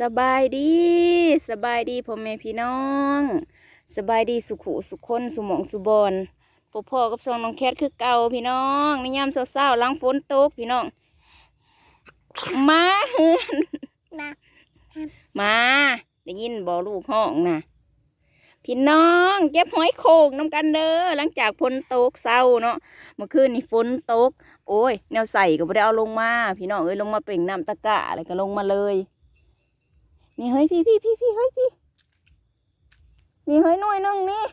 สบายดีสบายดีพ่อแม่พี่น้อง สบายดีสุขุสุขคนสุหมองสุบอนพ่อพ่อกับซองน้องแคทคือเก่าพี่น้องในยามเศร้าๆหลังฝนตกพี่น้อง มาเฮือนมามาได้ยินบ่ลูกห้องนะพี่น้องเก็บหอยโขงน้ำกันเด้อหลังจากฝนตกเศร้าเนาะเมื่อคืนนี่ฝนตก โอ้ย แนวใส่ก็ไม่ได้เอาลงมา พี่น้องเอ้ยลงมาเป่งน้ำตะกะอะไรก็ลงมาเลย นี่เฮ้ยพี่พี่พี่พี่เฮ้ยพี่นี่เฮ้ยน่วยหนึงนี่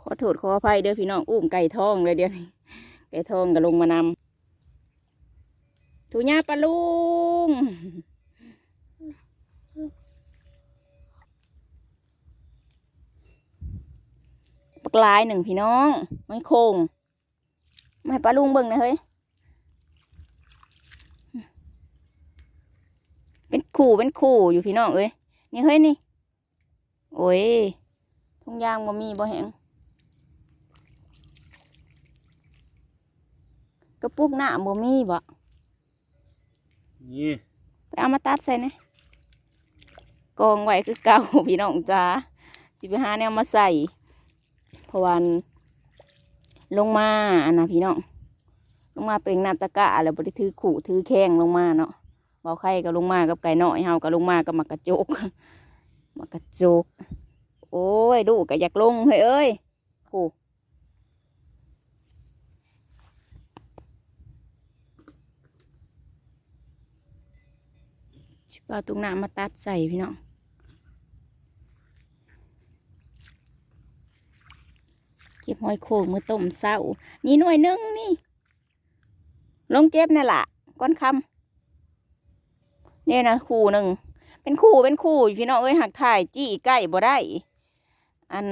ขอโทษขออภัยเด้อพี่น้องอุ้มไก่ทองเลยเดี๋ยวนี้ไก่ทองก็ลงมานำทุญาปลาลุงปลากลายหนึ่งพี่น้อง ไม่โคงไม่ปลาลุงเบิ่งนะเฮ้ย เป็น ขู่เป็นขู่อยู่พี่น้องเอ้ยนี่เฮ้ยนี่ โอ้ยทุ่งยางบ่มีบ่แหงกระปุกหน้าบ่มีบ่นี่ไปเอามาตัดใส่นะกองไว้คือเก่าพี่น้องจ้าสิไปหาแนวมาใส่เพราะวันลงมาอันนะพี่น้องลงมาเป็นน้ำตะกะแล้วบ่ได้ถือขู่ถือแข้งลงมาเนาะเบาไข่ก็ลงมากับไก่น้อยเฮาก็ลงมากับหมักกระจกหมักกระจก โอ้ยลูกก็อยากลงเฮ้ยเอ้ยโอ้เอาตุงน้ำมาตัดใส่พี่น้องเก็บหอยโขงมือต้มเศร้า นี่หน่วยนึงนี่ ลงเก็บนี่นล่ะก้อนคำ เนี่ยนะคู่หนึ่งเป็นคู่เป็นคู่พี่น้องเอ้ยหักถ่ายจี้ใกล้บ่ได้ อัน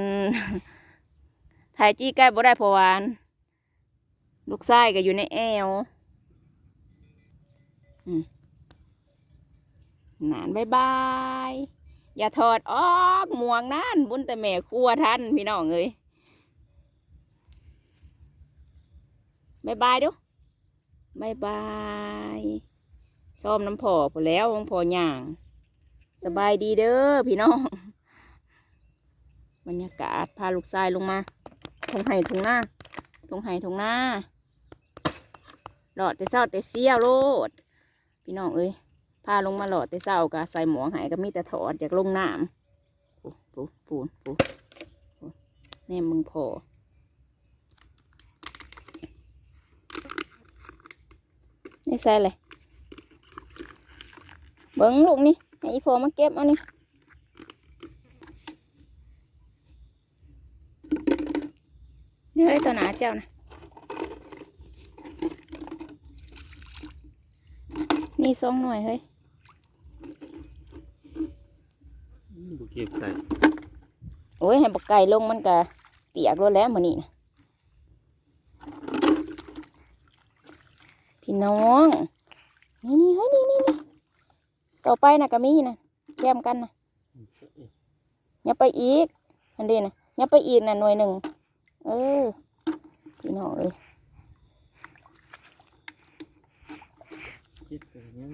ถ่ายจี้ใกล้บ่ได้เพราะวาอันลูกไส้ก็อยู่ในแอวนานบายบายอย่าถอดออกหมวงนั่นบุญแต่แม่ครัวท่านพี่น้องเอ้ยบายบายดูบายบาย ซ้อมน้ำพอพอแล้วของพอย่างสบายดีเด้อพี่น้องบรรยากาศพาลูกชายลงมาทงไห้ทงหน้าทงไห้ทงหน้าหลอดแต่เช้าแต่เสี้ยวโลด พี่น้องเอ้ยพาลงมาหลอดแต่เช้ากะใส่หมวกหายก็มีแต่ถอดจากลงน้ำปูปูปูปูปูแน่มึงพอนี่ใส่เลย เบิ้งลูกนี่ให้อีพอมาเก็บเอันนี้เดี๋ยวไอ้ตัวหนาเจ้านะนี่สองหน่วยเฮ้ยบุเก็บใส่โอ้ยให้บักไก่ลงมันกะเปียกรแล้วมันนี่นะพี่น้อง นี่นี่เฮ้ยนี่นี่นี่ ต่อไปนะกะมีนะแก้มกันนะอย่าไปอีกอันนี้นะอย่าไปอีกนะหน่วยหนึ่งเออพี่น้องเอ้ยเก็บไปยัง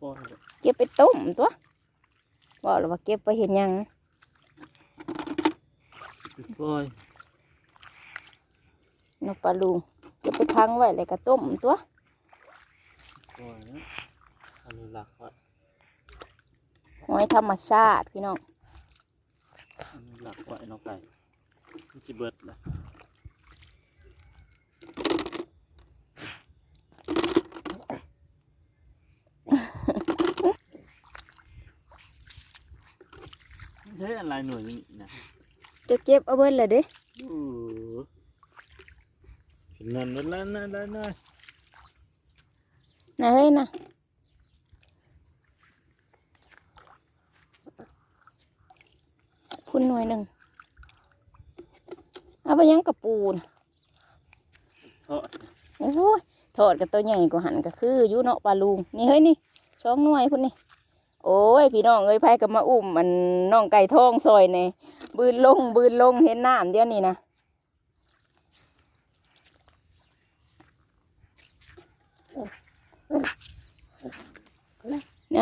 ปล่อยไว้เก็บไปต้มตัวบอกเลยว่าเก็บไปเห็นหยังปล่อยนกปลาลูเก็บไปพังไว้เลยก็ต้มตัว ปล่อยนะอนุรักษ์ไว้หอยธรรมชาติพี่น้องอนุรักษ์ไว้เน้องไก่มันจะเบิดละใช้อะไรหน่วยนี้นะจะเก็บเอาเบิ้ลเลยเด้โอ้โหเป็นนั่นนั่นนั่นนั่นนั่นนั่นนะเฮ้ยนะ คุณหน่วยหนึ่งเอาไปยังกับปูนเพราะโอ้ยถอดกับตัวใหญ่กว่าหันก็คืออยุเนาะปลาลุงนี่เฮ้ยนี่ช่องหน่วยพุ่นนี่โอ้ยพี่น้องเอ้ยไผก็มาอุ้มมันน้องไก่ทองซอยนี่บืนลงบืนลงเห็นน้ำเดี๋ยวนี้นะ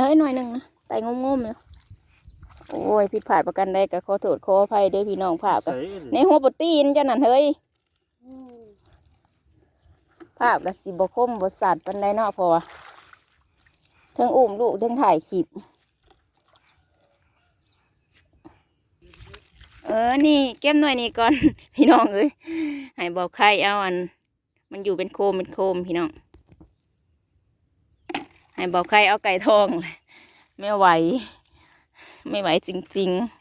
เฮ้ยหน่อยหนึ่งนะไตงงมๆเลย โอ้ยผิดพลาดประกันใดก็ขอโทษขออภัยเด้อพี่น้องภาพกับใส่ในหัวโปรตีนจ้ะนั่นเฮ้ยภาพกับสิบคมบสัตว์ปันไดเนาะเพอเทั้งอุ้มลูกเทั้งถ่ายคลิปเออ นี่เก็บหน่อยนี่ก่อน พี่น้องเอ้ยให้บอกใครเอาอัน มันอยู่เป็นโคมเป็นโคมพี่น้องให้บอกใครเอาไก่ทองเลยไม่ไหว ไม่ไหวจริง ๆ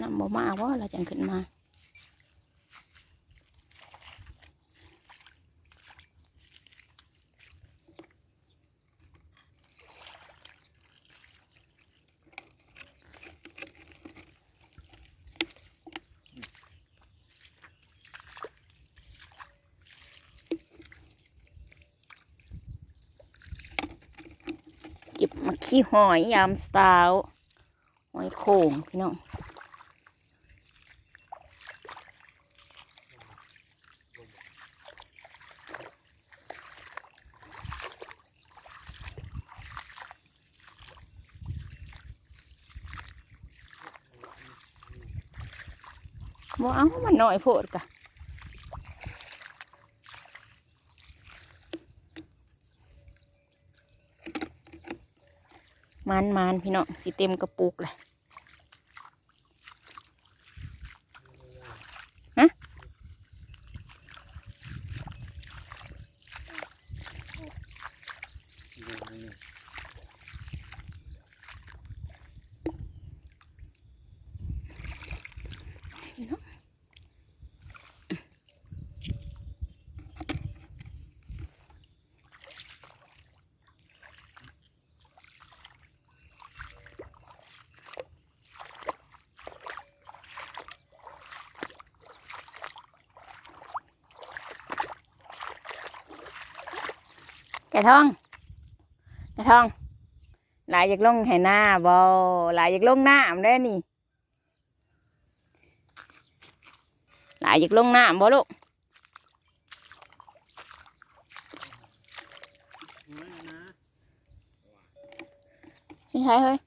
น้ำบ่มาว่าเราจังขึ้นมา เก็บมาขี้หอยยามสตาวหอยโข่งพี่น้องบ่เอามันหน้อยโพดกะ มันมันพี่น้องสิเต็มกระปุกเลย ไก่ทองไก่ทอง หลายอยากลงให้หน้าบอหลายอยากลงน้ำได้นี่ หลายอยากลงน้ำบอลูกนี่ใช่เฮ้ย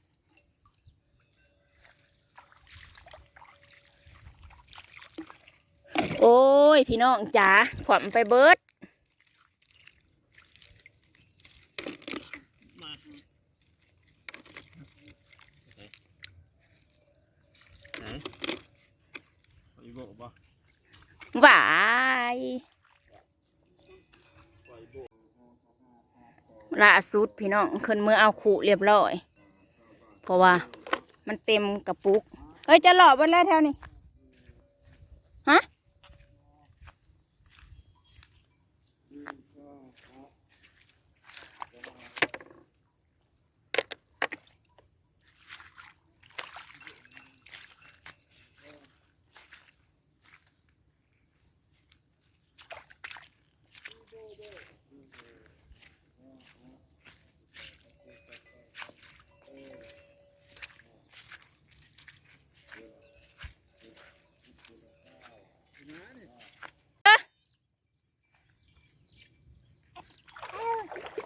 โอ้ย พี่น้องจ๋าขวัญไปเบิด ไหนไปบอกบ่ หวายล่าสุดพี่น้องขึ้นมือเอาขู่เรียบร้อย เพราะว่ามันเต็มกระปุกเฮ้ยจะหลอกบนแล้วแถวนี้ ฮะ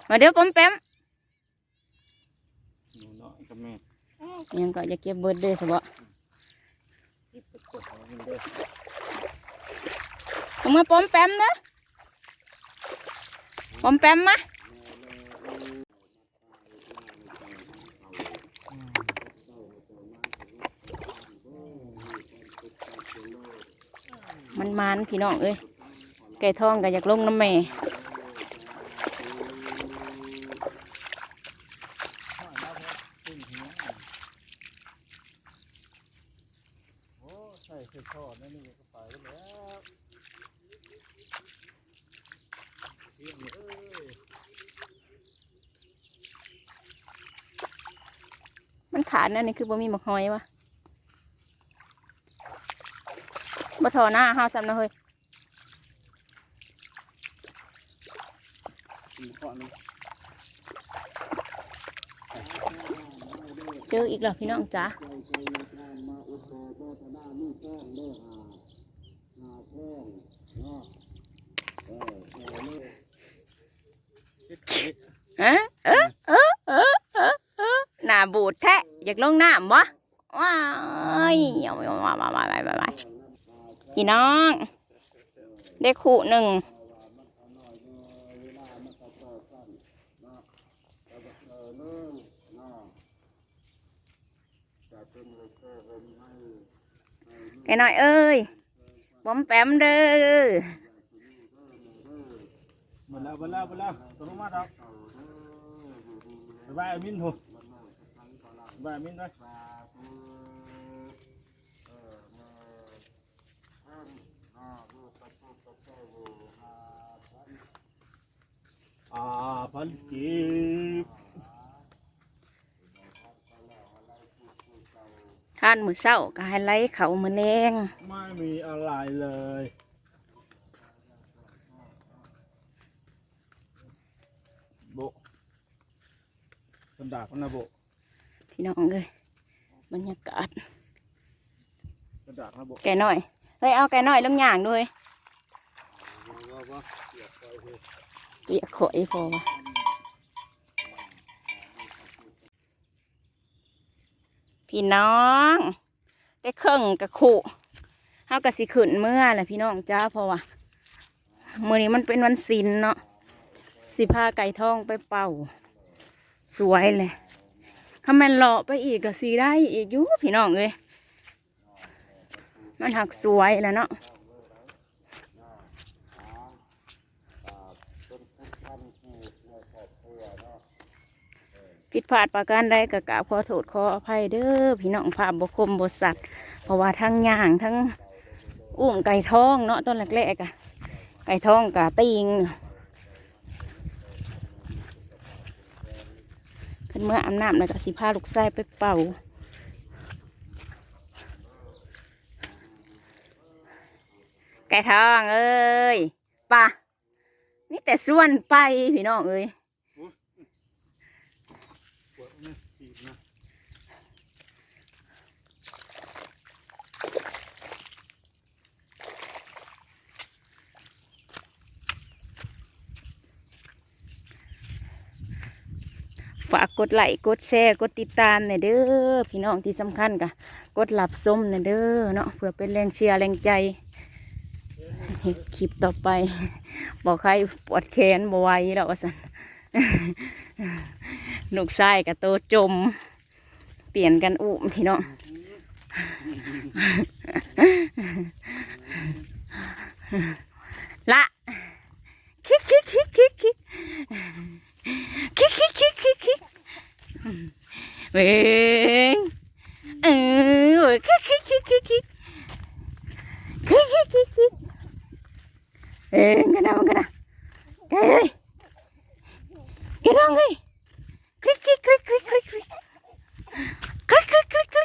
มาเดี๋ยวปอมแปมหนูน้อยกับแม่ยังก็จะเก็บเบิร์ดเดย์สบะคิดกดกดเอาเงินเด้อผมมาปอมแปมเด้อปอมแปมมามันมันๆพี่น้องเอ้ยไก่ทองก็อยากลงน้ำแม่ โอ้ใส่ใส่ทอดนั่นนี่ก็ไปแล้วเรียกเอ้ย มัน ขาดนั่นนี่คือบ่มีหมกหอยวะบ่ทอหน้าเฮาซ้ำนะเฮ้ยเจออีกแล้วพี่น้องจ้าเฮ็ดเฮ็ดเอ๊ะเอ๊ะเออเออหน้าบูดแท้ อยากลงน้ำบ่ว้ายเอาไปมามามามามาพี่น้อง ได้คู่หนึ่งไก่น้อยเอ้ยบอมแปมเด้อมดแล้วมดแล้วมดแล้วตกลงมาครับบ๊ายบายอามินโถบ๊าย บายอามินด้วยอ่าพันจีบท่านมือเศร้าก็ให้ไล่เขามือแรงไม่มีอะไรเลยโบคนด่าคนนะโบ พี่น้องเลยบรรยากาศคนด่าคนนะโบไก่น้อยเฮ้ยเอาไก่น้อยลงย่างด้วยเปียกข่อยพอวะพี่น้อง ได้เครื่องกับขู่เฮากะสิขึ้นเมื่อแหละพี่น้องจ้าเพราะว่ามื้อนี้มันเป็นวันศิลเนาะสิพาไก่ทองไปเป่า สวยเลย ถ้าแมันเลาะไปอีกก็สีได้อีกอยู่พี่น้องเอ้ยมันหักสวยแล้วเนาะผิดพลาดประการใดก็กราบขอโทษขออภัยเด้อพี่น้องภาพบกคมบสัตว์เพราะว่าทั้งย่างทั้งอุ้มไก่ทองเนาะตอนแรกๆอะไก่ทองกะติงขึ้น เมื่ออาบน้ำแล้วก็สิพาลูกไส้ไปเป่าไก่ทองเอ้ยป่ะมีแต่ส่วนไปพี่น้องเอ้ย ฝากกดไลค์กดแชร์กดติดตามเนี่ยเด้อพี่น้องที่สำคัญกะกดหลับส้มเนี่ยเด้อเนาะเพื่อเป็นแรงเชียร์แรงใจคลิปต่อไป บอกใครปวดแขนบวายแล้วสันลูกชายกับโตจม เปลี่ยนกันอุ้มพี่น้องละคิกคิกคิกคิก เอองเออคิกคิกคิกคิกคิกคิกคิกคิกคิกเอ้งกันนะมันกันนะเฮ้ยกันนงเฮ้ยคลิกคลิกคลิกคลิกคลิกคลิกคลิกคลิกคลิก